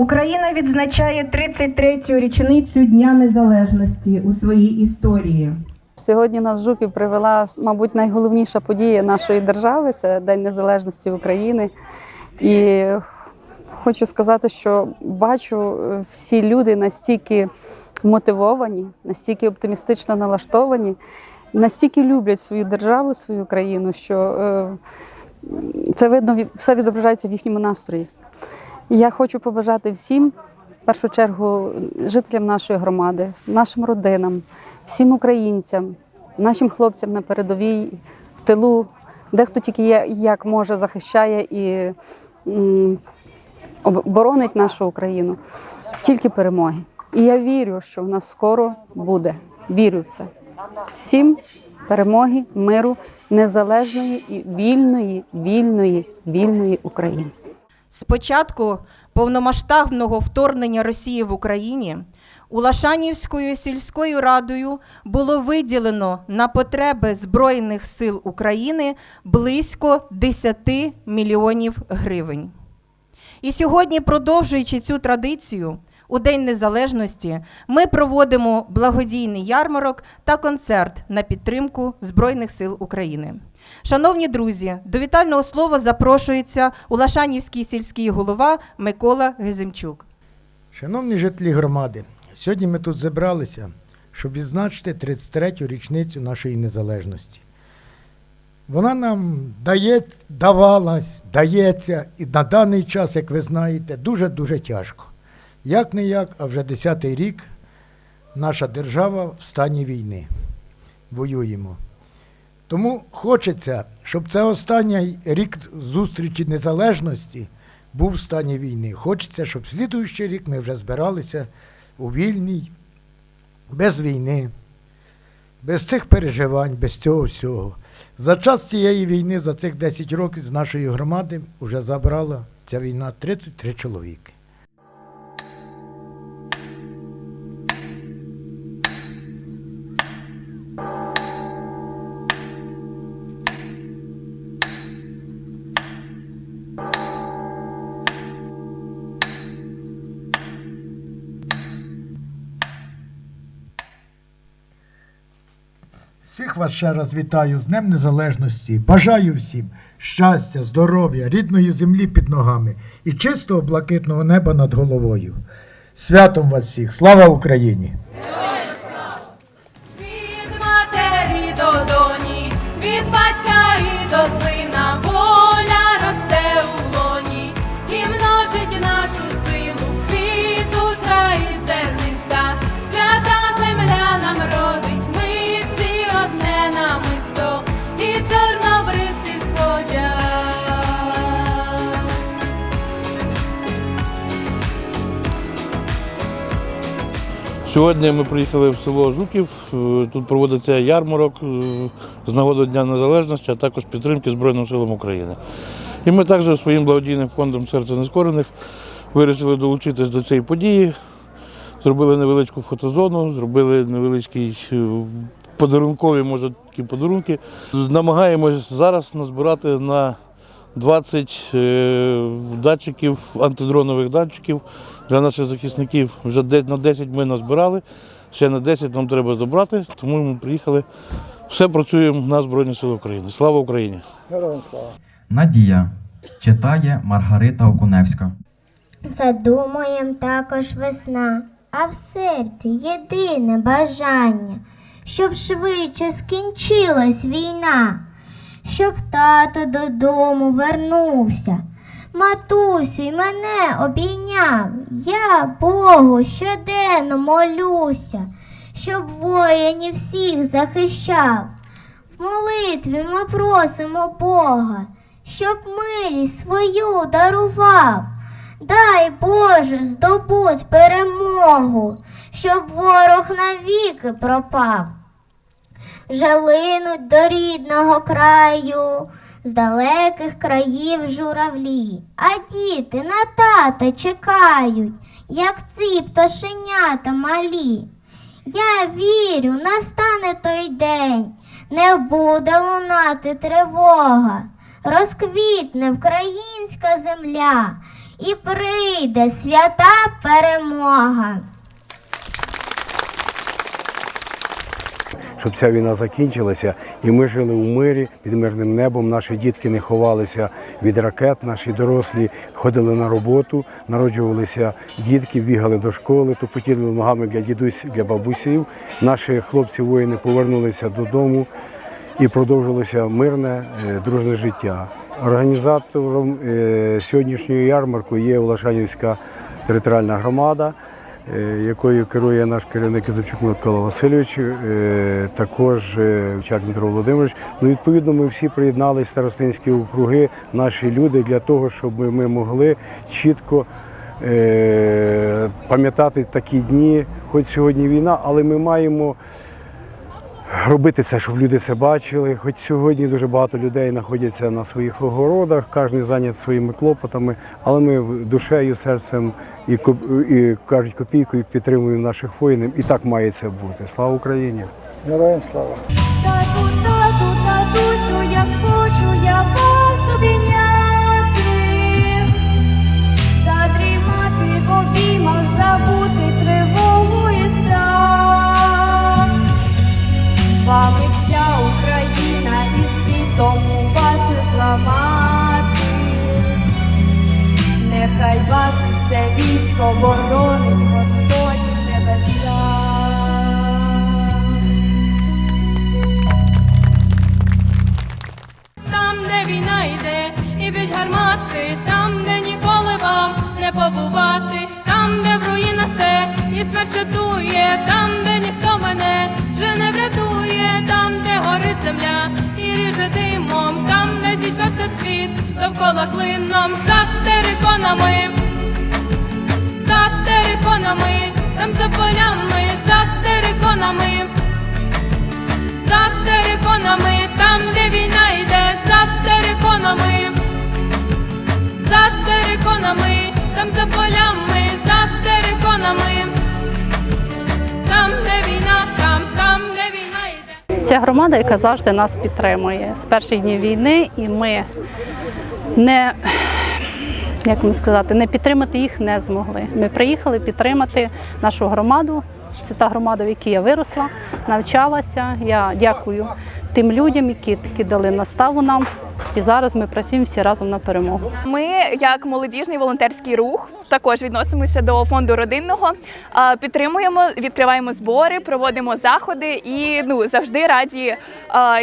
Україна відзначає 33-ю річницю Дня Незалежності у своїй історії. Сьогодні нас в жупі привела, мабуть, найголовніша подія нашої держави це День Незалежності України. І хочу сказати, що бачу, е, всі люди настільки мотивовані, настільки оптимістично налаштовані, настільки люблять свою державу, свою країну, що е, це видно, все відображається в їхньому настрої. Я хочу побажати всім, в першу чергу, жителям нашої громади, нашим родинам, всім українцям, нашим хлопцям на передовій, в тилу, дехто тільки є, як може захищає і м, об- боронить нашу Україну, тільки перемоги. І я вірю, що в нас скоро буде. Вірю в це. Всім перемоги, миру, незалежної і вільної, вільної, вільної України. З початку повномасштабного вторгнення Росії в Україні Улашанівською сільською радою було виділено на потреби Збройних сил України близько 10 мільйонів гривень. І сьогодні, продовжуючи цю традицію, у День Незалежності ми проводимо благодійний ярмарок та концерт на підтримку Збройних сил України. Шановні друзі, до вітального слова запрошується Улашанівський сільський голова Микола Геземчук. Шановні жителі громади, сьогодні ми тут зібралися, щоб відзначити 33-ю річницю нашої незалежності. Вона нам дає, давалась, дається, і на даний час, як ви знаєте, дуже-дуже тяжко. Як не як, а вже 10-й рік наша держава в стані війни. Воюємо. Тому хочеться, щоб це останній рік зустрічі незалежності був в стані війни. Хочеться, щоб слідуючий рік ми вже збиралися у вільній, без війни, без цих переживань, без цього всього. За час цієї війни, за цих 10 років з нашої громади вже забрала ця війна 33 чоловіки. Всіх вас ще раз вітаю з Днем Незалежності. Бажаю всім щастя, здоров'я, рідної землі під ногами і чистого блакитного неба над головою. Святом вас всіх! Слава Україні! Сьогодні ми приїхали в село Жуків. Е, Тут проводиться ярмарок е, з нагоди Дня Незалежності, а також підтримки Збройним силам України. І ми також своїм благодійним фондом серце нескорених вирішили долучитись до цієї події. Зробили невеличку фотозону, зробили невеличкі е, подарункові, може, такі подарунки. Намагаємось зараз назбирати на 20 е, датчиків, антидронових датчиків для наших захисників. Вже на 10 ми назбирали, ще на 10 нам треба забрати, тому ми приїхали. Все працюємо на Збройні Сили України. Слава Україні! Надія читає Маргарита Окуневська. Задумуєм також весна, а в серці єдине бажання, щоб швидше скінчилась війна, щоб тато додому вернувся. Матусю, й мене обійняв, я Богу щоденно молюся, щоб воїнів всіх захищав. В молитві ми просимо Бога, щоб милість свою дарував. Дай Боже здобуть перемогу, щоб ворог навіки пропав. Вже линуть до рідного краю, з далеких країв журавлі, а діти на тата чекають, як ці пташенята малі. Я вірю, настане той день, не буде лунати тривога, розквітне українська земля, і прийде свята перемога. Щоб ця війна закінчилася, і ми жили у мирі під мирним небом. Наші дітки не ховалися від ракет, наші дорослі ходили на роботу, народжувалися дітки, бігали до школи, тупотіли ногами для дідусь, для бабусів. Наші хлопці воїни повернулися додому і продовжилося мирне, е, дружне життя. Організатором е, сьогоднішньої ярмарку є Улашанівська територіальна громада якою керує наш керівник Ізавчук Микола Васильович, е, також е, Вчак Дмитро Володимирович. Ну, відповідно, ми всі приєдналися старостинські округи, наші люди для того, щоб ми могли чітко е, пам'ятати такі дні, хоч сьогодні війна, але ми маємо робити це, щоб люди це бачили. Хоч сьогодні дуже багато людей знаходяться на своїх огородах, кожен зайнят своїми клопотами, але ми душею, серцем і, і кажуть копійкою підтримуємо наших воїнів. І так має це бути. Слава Україні! Героям слава! Вами вся Україна і світом у вас не зламати. Нехай вас все військо боронить світ, довкола клином, за териконами, за териконами, там за полями, Ця громада, яка завжди нас підтримує з перших днів війни, і ми не як вам сказати, не підтримати їх не змогли. Ми приїхали підтримати нашу громаду. Це та громада, в якій я виросла, навчалася. Я дякую тим людям, які таки дали наставу нам. І зараз ми працюємо всі разом на перемогу. Ми, як молодіжний волонтерський рух, також відносимося до фонду родинного. Підтримуємо, відкриваємо збори, проводимо заходи і ну завжди раді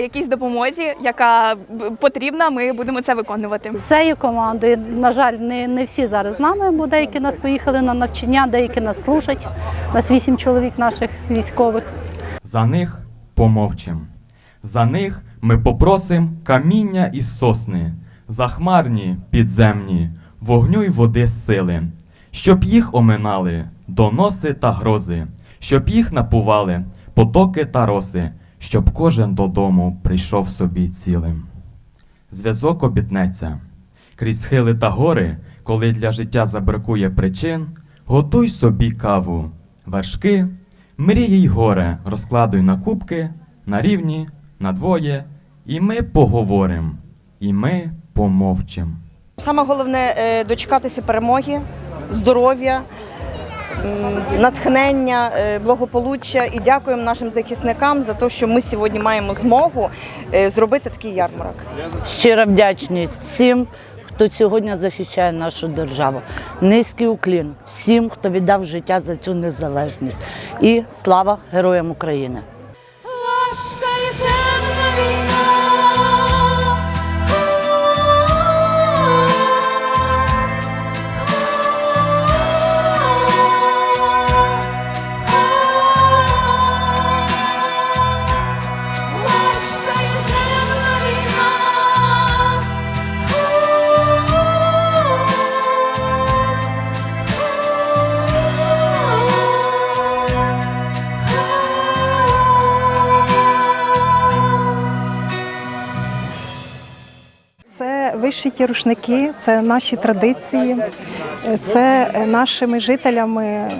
якійсь допомозі, яка потрібна. Ми будемо це виконувати. Всею командою, на жаль, не, не всі зараз з нами, бо деякі нас поїхали на навчання, деякі нас служать. У нас вісім чоловік наших військових. За них помовчим. За них ми попросим каміння і сосни, захмарні, підземні, вогню й води сили, щоб їх оминали доноси та грози, щоб їх напували потоки та роси, щоб кожен додому прийшов собі цілим. Зв'язок обітнеться. Крізь схили та гори, коли для життя забракує причин, готуй собі каву, вершки, мрії й горе, розкладуй на кубки, на рівні, на двоє, і ми поговорим, і ми помовчим. Саме головне е, дочекатися перемоги, здоров'я, натхнення, е, благополуччя і дякуємо нашим захисникам за те, що ми сьогодні маємо змогу е, зробити такий ярмарок. Щира вдячність всім, хто сьогодні захищає нашу державу. Низький уклін всім, хто віддав життя за цю незалежність. І слава героям України! Це вишиті рушники, це наші традиції, це нашими жителями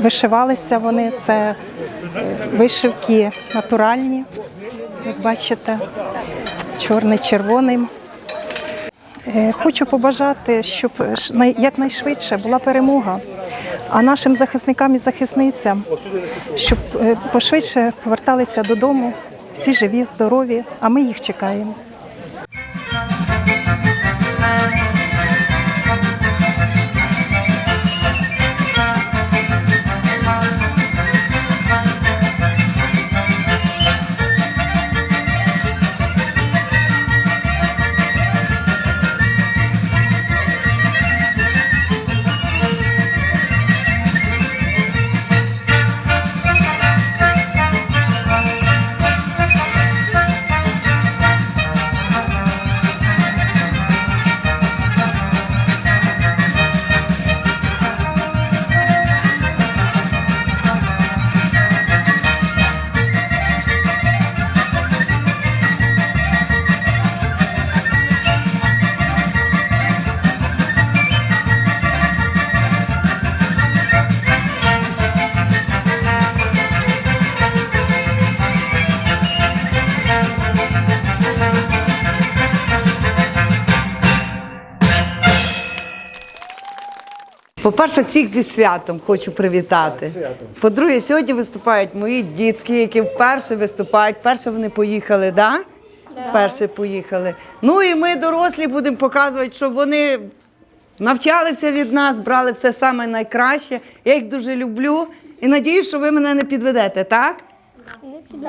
вишивалися вони. Це вишивки натуральні, як бачите, чорний червоним. Е, Хочу побажати, щоб якнайшвидше була перемога, а нашим захисникам і захисницям, щоб е, пошвидше поверталися додому, всі живі, здорові, а ми їх чекаємо. По-перше, всіх зі святом хочу привітати. По-друге, сьогодні виступають мої дітки, які вперше виступають. Перше вони поїхали, да? Вперше поїхали. Ну і ми, дорослі, будемо показувати, щоб вони навчалися від нас, брали все саме найкраще. Я їх дуже люблю і надіюсь, що ви мене не підведете, так?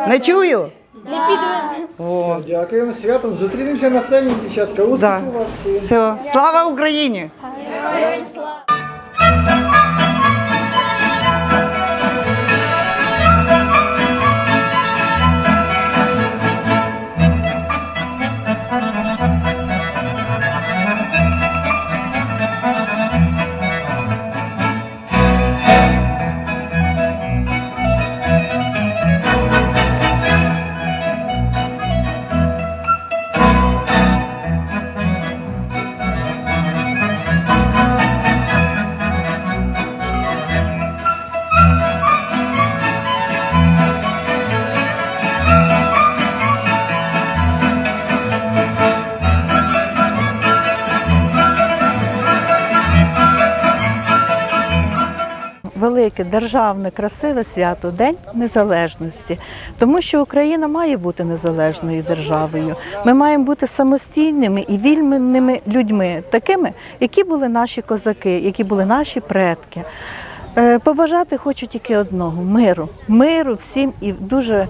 Не чую? Не О. Дякуємо святом. Зустрінемося на сцені, дівчатка. Успіху Да. вам всім. Все. Слава Україні! Велике державне красиве свято День Незалежності, тому що Україна має бути незалежною державою. Ми маємо бути самостійними і вільними людьми, такими, які були наші козаки, які були наші предки. Е, Побажати хочу тільки одного миру, миру всім і дуже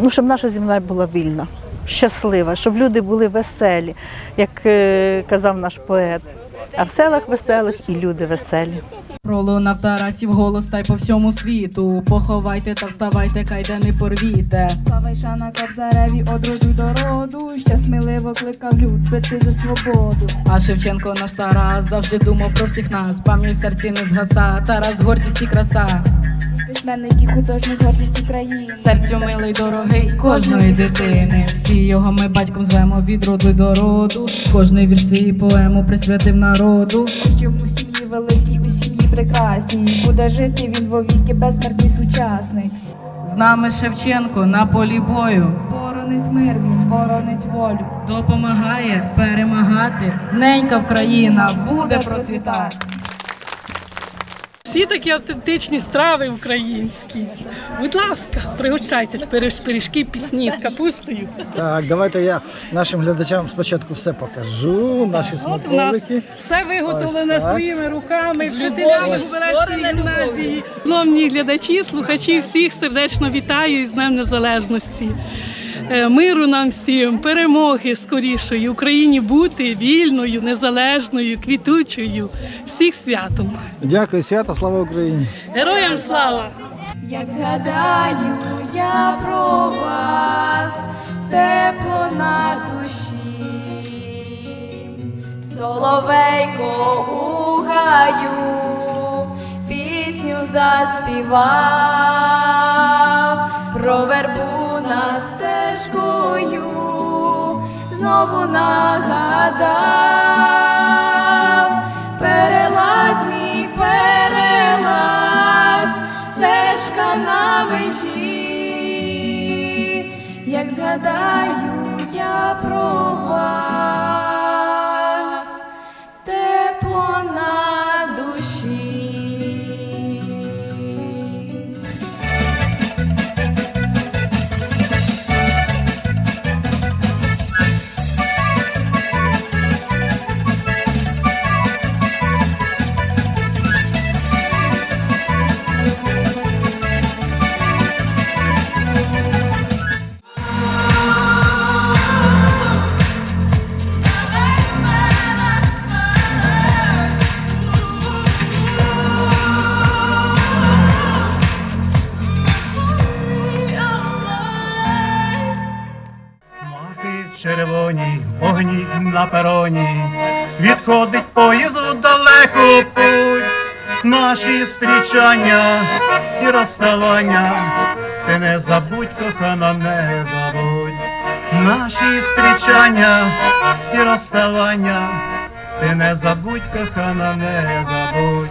ну, щоб наша земля була вільна, щаслива, щоб люди були веселі, як е, казав наш поет. А в селах веселих і люди веселі. Пролунав Тарасів голос та й по всьому світу. Поховайте та вставайте, кайде не порвіте. Слава й шана Кобзареві од роду до роду, що сміливо кликав люд бити за свободу. А Шевченко наш Тарас завжди думав про всіх нас. Пам'ять в серці не згаса. Тарас гордість і краса. Письменник і художник гордість України. Серцю милий дорогий кожної дитини. Всі його ми батьком звемо від роду до роду. Кожний вірш свій поему присвятив народу. Щоб у прекрасній. Буде жити він вовіки безсмертний сучасний. З нами Шевченко на полі бою. Боронить мир, він боронить волю. Допомагає перемагати. Ненька в країна буде процвітати. Всі такі автентичні страви українські. Будь ласка, пригощайтесь, пиріжки, пісні з капустою. Так, давайте я нашим глядачам спочатку все покажу. Наші От у нас смаколики. все виготовлене Ось так. своїми руками, вчителями любов'ю, Губернської створене гімназії. Шановні глядачі, слухачі, всіх сердечно вітаю із Днем Незалежності. Е, Миру нам всім, перемоги скорішої, Україні бути вільною, незалежною, квітучою. Всіх святом. Дякую, свято, слава Україні! Героям слава! Як згадаю я про вас, тепло на душі, соловейко у гаю, пісню заспівав, про вербу над стежкою, знову нагадав, перелазь мій перелаз, стежка на межі, як згадаю я про вас. Червоні вогні на пероні, відходить поїзду далеко путь, наші зустрічання і розставання, ти не забудь, кохана, не забудь, наші зустрічання і розставання, ти не забудь, кохана, не забудь.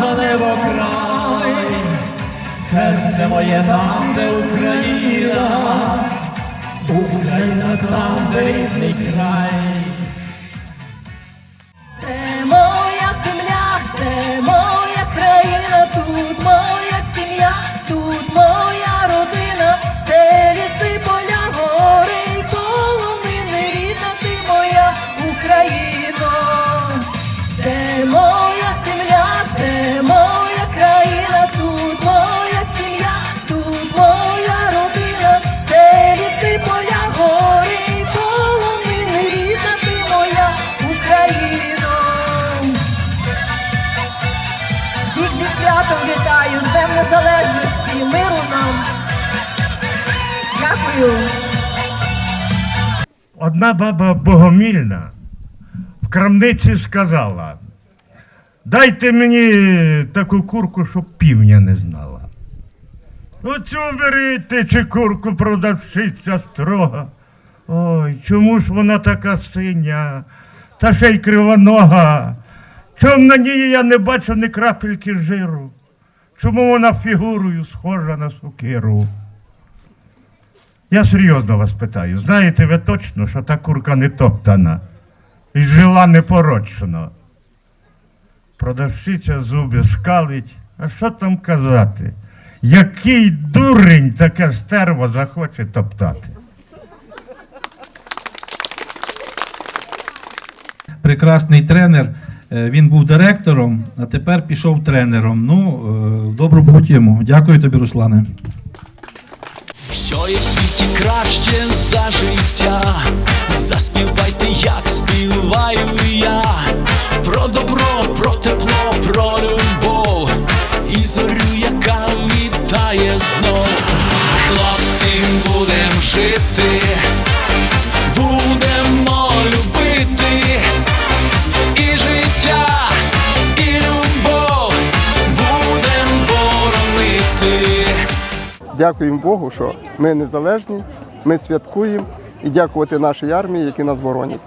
Серце моє там, де Україна, Україна там, де рідний край. Одна баба богомільна в крамниці сказала: дайте мені таку курку, щоб півня не знала. Оцю беріть чи курку продавщиця строга. Ой, чому ж вона така синя, та ще й кривонога? Чому на ній я не бачу ні крапельки жиру? Чому вона фігурою схожа на сукиру? Я серйозно вас питаю, знаєте ви точно, що та курка не топтана і жила непорочно? Продавщиця зуби скалить, а що там казати? Який дурень таке стерво захоче топтати? прекрасний тренер. Е, Він був директором, а тепер пішов тренером. Ну, е, добру путь йому. Дякую тобі, Руслане. Що є краще за життя? Заспівайте, як співаю я, про добро, про тепло, про любов і зорю, яка вітає знов. Хлопці, будем жити, Дякуємо Богу, що ми незалежні, ми святкуємо і дякувати нашій армії, які нас боронять.